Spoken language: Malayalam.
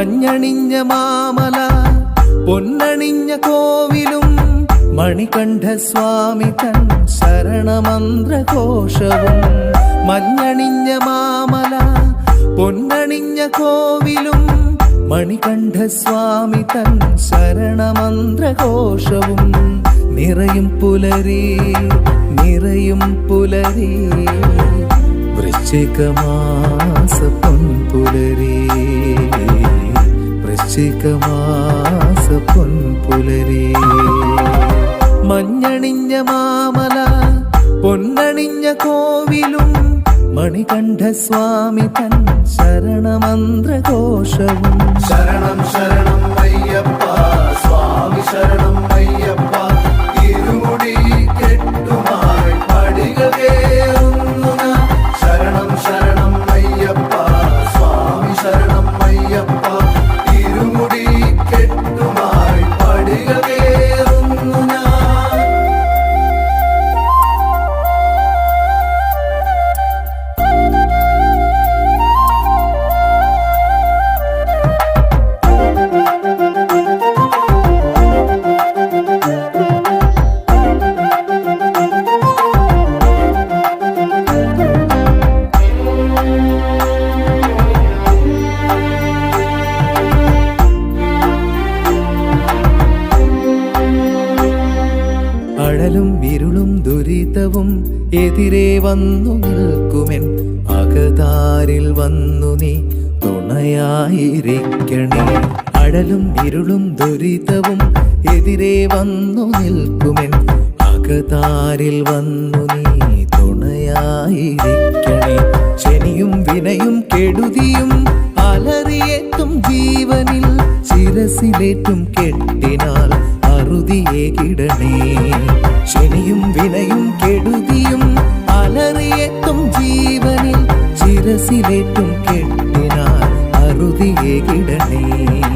മഞ്ഞണിഞ്ഞ മാമല പൊന്നണിഞ്ഞ കോവിലും മണികണ്ഠ സ്വാമി തൻ ശരണമന്ത്രഘോഷവും. മഞ്ഞണിഞ്ഞ മാമല പൊന്നണിഞ്ഞ കോവിലും മണികണ്ഠ സ്വാമി തൻ ശരണമന്ത്രഘോഷവും. നിറയും പുലരി നിറയും പുലരി വൃശ്ചികമാസ പൊൻപുലരി. വൃശ്ചികമാസ പൊൻപുലരി. മഞ്ഞണിഞ്ഞ മാമല പൊന്നണിഞ്ഞ കോവിലും മണികണ്ഠ സ്വാമി തൻ ശരണമന്ത്രഘോഷവും. ശരണം ശരണം get no ഇരുളും ദുരിതവും എതിരെ വന്നു നിൽക്കുമെൻ. അകതാരിൽ വന്നു നീ തുണയായിരിക്കണേ. അടലും ഇരുളും ദുരിതവും എതിരെ വന്നു നിൽക്കുമെൻ. അകതാരിൽ വന്നു നീ തുണയായിരിക്കണേ. ശനിയും വിനയും കെടുതിയും അലറിയേറ്റും ജീവനിൽ ശിരസിലേറ്റും കെട്ടിനാൽ അറുതിയെ കിടണേ. കെട്ടിനാൽ അറുതിയെ കിടണേ ശരണം ശരണം